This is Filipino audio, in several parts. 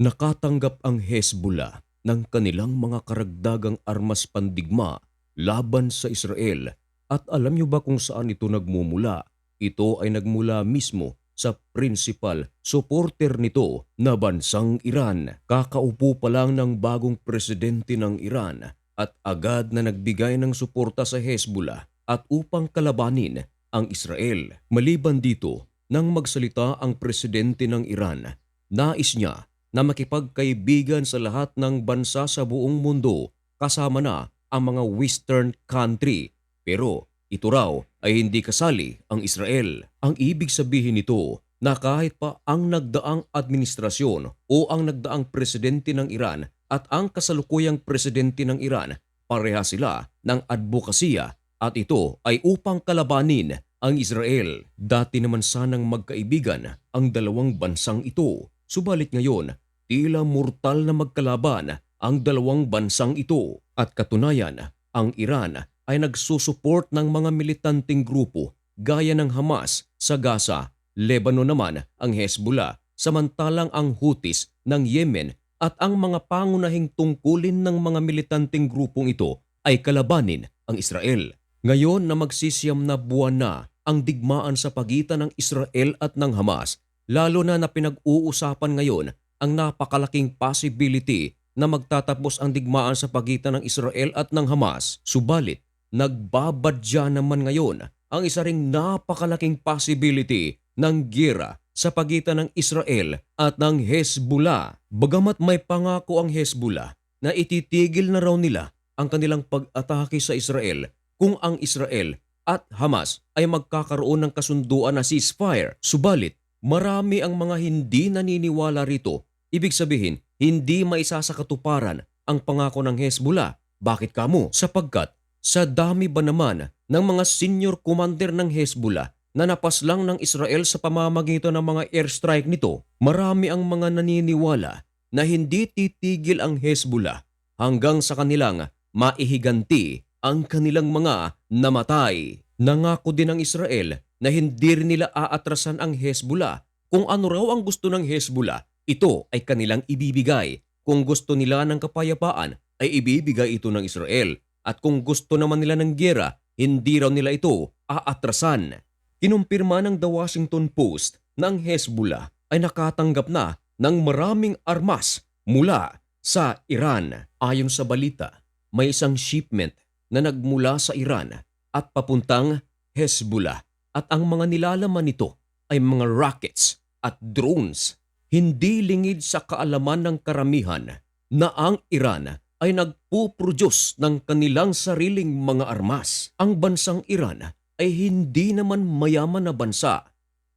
Nakatanggap ang Hezbollah ng kanilang mga karagdagang armas pandigma laban sa Israel at alam niyo ba kung saan ito nagmumula? Ito ay nagmula mismo sa principal supporter nito na bansang Iran. Kakaupo pa lang ng bagong presidente ng Iran at agad na nagbigay ng suporta sa Hezbollah at upang kalabanin ang Israel. Maliban dito, nang magsalita ang presidente ng Iran, nais niya na makipagkaibigan sa lahat ng bansa sa buong mundo kasama na ang mga western country. Pero ito raw ay hindi kasali ang Israel. Ang ibig sabihin nito na kahit pa ang nagdaang administrasyon o ang nagdaang presidente ng Iran at ang kasalukuyang presidente ng Iran, pareha sila ng advokasya at ito ay upang kalabanin ang Israel. Dati naman sanang magkaibigan ang dalawang bansang ito. Subalit ngayon, tila mortal na magkalaban ang dalawang bansang ito. At katunayan, ang Iran ay nagsusuport ng mga militanteng grupo gaya ng Hamas sa Gaza, Lebanon naman ang Hezbollah, samantalang ang Houthis ng Yemen at ang mga pangunahing tungkulin ng mga militanteng grupong ito ay kalabanin ang Israel. Ngayon na magsisiyam na buwan na ang digmaan sa pagitan ng Israel at ng Hamas, lalo na na pinag-uusapan ngayon ang napakalaking possibility na magtatapos ang digmaan sa pagitan ng Israel at ng Hamas. Subalit, nagbabadya naman ngayon ang isa ring napakalaking possibility ng gira sa pagitan ng Israel at ng Hezbollah. Bagamat may pangako ang Hezbollah na ititigil na raw nila ang kanilang pag-atake sa Israel kung ang Israel at Hamas ay magkakaroon ng kasunduan na ceasefire. Subalit, marami ang mga hindi naniniwala rito. Ibig sabihin, hindi maisasakatuparan ang pangako ng Hezbollah. Bakit kamo? Sapagkat sa dami ba naman ng mga senior commander ng Hezbollah na napaslang ng Israel sa pamamagitan ng mga airstrike nito, marami ang mga naniniwala na hindi titigil ang Hezbollah hanggang sa kanilang maihiganti ang kanilang mga namatay. Nangako din ang Israel na hindi rin nila aatrasan ang Hezbollah. Kung ano raw ang gusto ng Hezbollah, ito ay kanilang ibibigay. Kung gusto nila ng kapayapaan, ay ibibigay ito ng Israel. At kung gusto naman nila ng gera, hindi raw nila ito aatrasan. Kinumpirma ng The Washington Post na ang Hezbollah ay nakatanggap na ng maraming armas mula sa Iran. Ayon sa balita, may isang shipment na nagmula sa Iran at papuntang Hezbollah at ang mga nilalaman nito ay mga rockets at drones. Hindi lingid sa kaalaman ng karamihan na ang Iran ay nagpuproduce ng kanilang sariling mga armas. Ang bansang Iran ay hindi naman mayaman na bansa.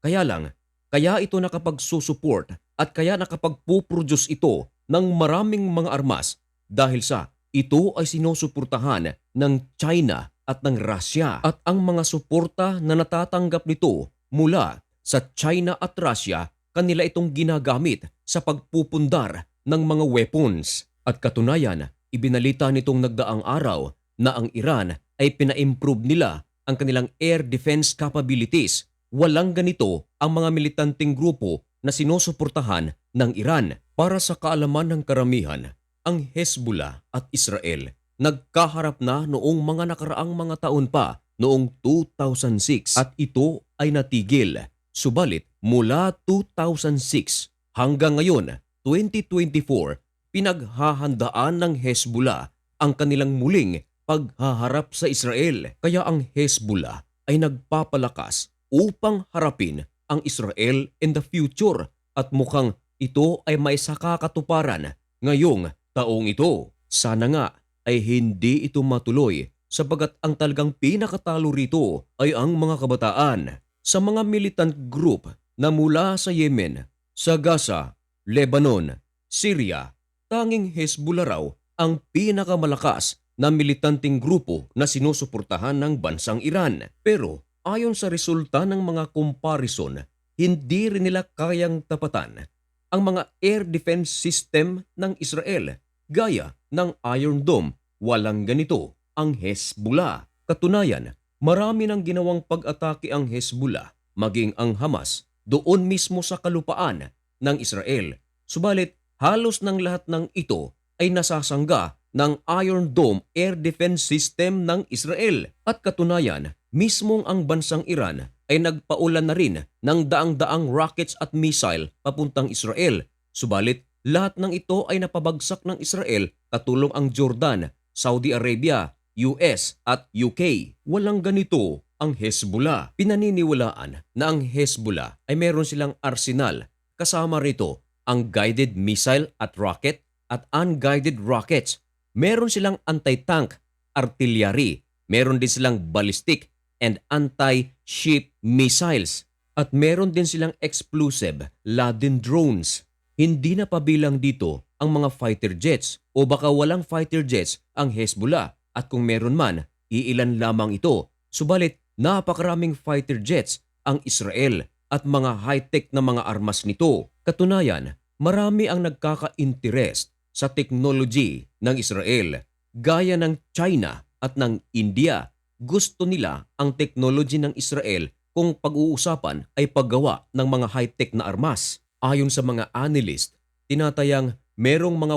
Kaya lang, kaya ito nakapagsusupport at kaya nakapagpuproduce ito ng maraming mga armas dahil sa ito ay sinusuportahan ng China at ng Russia at ang mga suporta na natatanggap nito mula sa China at Russia kanila itong ginagamit sa pagpupundar ng mga weapons. At katunayan, ibinalita nitong nagdaang araw na ang Iran ay pina-improve nila ang kanilang air defense capabilities. Walang ganito ang mga militanteng grupo na sinusuportahan ng Iran. Para sa kaalaman ng karamihan, ang Hezbollah at Israel nagkaharap na noong mga nakaraang mga taon pa noong 2006 at ito ay natigil. Subalit mula 2006 hanggang ngayon 2024 pinaghahandaan ng Hezbollah ang kanilang muling paghaharap sa Israel. Kaya ang Hezbollah ay nagpapalakas upang harapin ang Israel in the future at mukhang ito ay may sakakatuparan ngayong taong ito. Sana nga ay hindi ito matuloy sapagat ang talagang pinakatalo rito ay ang mga kabataan sa mga militant group na mula sa Yemen, sa Gaza, Lebanon, Syria, tanging Hezbollah raw ang pinakamalakas na militanteng grupo na sinusuportahan ng bansang Iran. Pero ayon sa resulta ng mga comparison, hindi rin nila kayang tapatan ang mga air defense system ng Israel gaya ng Iron Dome. Walang ganito ang Hezbollah. Katunayan, marami nang ginawang pag-atake ang Hezbollah maging ang Hamas doon mismo sa kalupaan ng Israel. Subalit halos ng lahat ng ito ay nasasangga ng Iron Dome Air Defense System ng Israel. At katunayan, mismong ang bansang Iran ay nagpaulan na rin ng daang-daang rockets at missile papuntang Israel. Subalit, lahat ng ito ay napabagsak ng Israel katulong ang Jordan, Saudi Arabia, US at UK. Walang ganito ang Hezbollah. Pinaniniwalaan na ang Hezbollah ay meron silang arsenal kasama rito ang guided missile at rocket at unguided rockets. Meron silang anti-tank, artillery, meron din silang ballistic and anti-ship missiles at meron din silang explosive laden drones. Hindi na pabilang dito ang mga fighter jets o baka walang fighter jets ang Hezbollah at kung meron man, iilan lamang ito. Subalit, napakaraming fighter jets ang Israel at mga high-tech na mga armas nito. Katunayan, marami ang nagkaka-interest sa technology ng Israel gaya ng China at ng India. Gusto nila ang technology ng Israel kung pag-uusapan ay paggawa ng mga high-tech na armas. Ayon sa mga analyst, tinatayang merong mga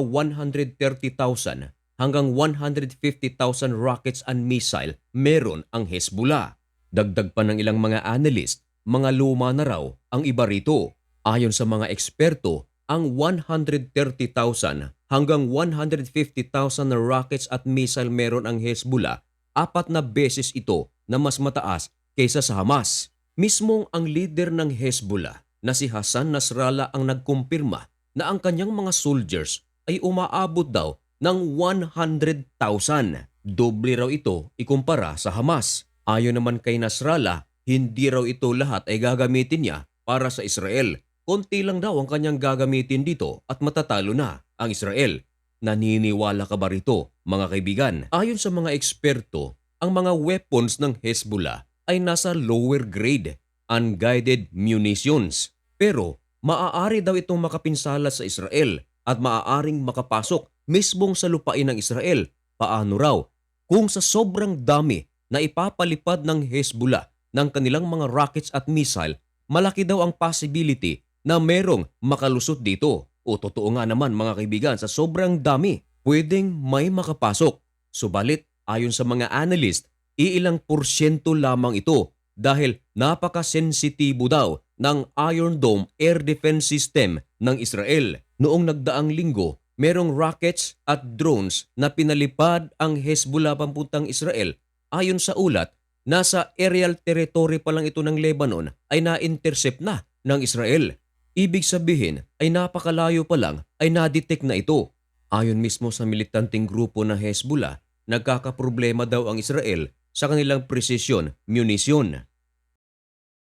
130,000 hanggang 150,000 rockets and missile meron ang Hezbollah. Dagdag pa ng ilang mga analyst, mga luma na raw ang iba rito. Ayon sa mga eksperto, ang 130,000 hanggang 150,000 na rockets at missile meron ang Hezbollah, apat na beses ito na mas mataas kaysa sa Hamas. Mismong ang leader ng Hezbollah na si Hassan Nasrallah ang nagkumpirma na ang kanyang mga soldiers ay umaabot daw ng 100,000. Doble raw ito ikumpara sa Hamas. Ayon naman kay Nasrallah, hindi raw ito lahat ay gagamitin niya para sa Israel. Konti lang daw ang kanyang gagamitin dito at matatalo na ang Israel. Naniniwala ka ba rito, mga kaibigan? Ayon sa mga eksperto, ang mga weapons ng Hezbollah ay nasa lower grade, unguided munitions. Pero maaari daw itong makapinsala sa Israel at maaaring makapasok mismong sa lupain ng Israel. Paano raw? Kung sa sobrang dami na ipapalipad ng Hezbollah ng kanilang mga rockets at missile, malaki daw ang possibility na merong makalusot dito. O totoo nga naman mga kaibigan, sa sobrang dami, pwedeng may makapasok. Subalit, ayon sa mga analyst, iilang porsyento lamang ito dahil napakasensitibo daw ng Iron Dome Air Defense System ng Israel. Noong nagdaang linggo, merong rockets at drones na pinalipad ang Hezbollah pamputang Israel. Ayon sa ulat, nasa aerial territory pa lang ito ng Lebanon ay na-intercept na ng Israel. Ibig sabihin ay napakalayo pa lang ay na-detect na ito. Ayon mismo sa militanteng grupo na Hezbollah, nagkakaproblema daw ang Israel sa kanilang precision munition.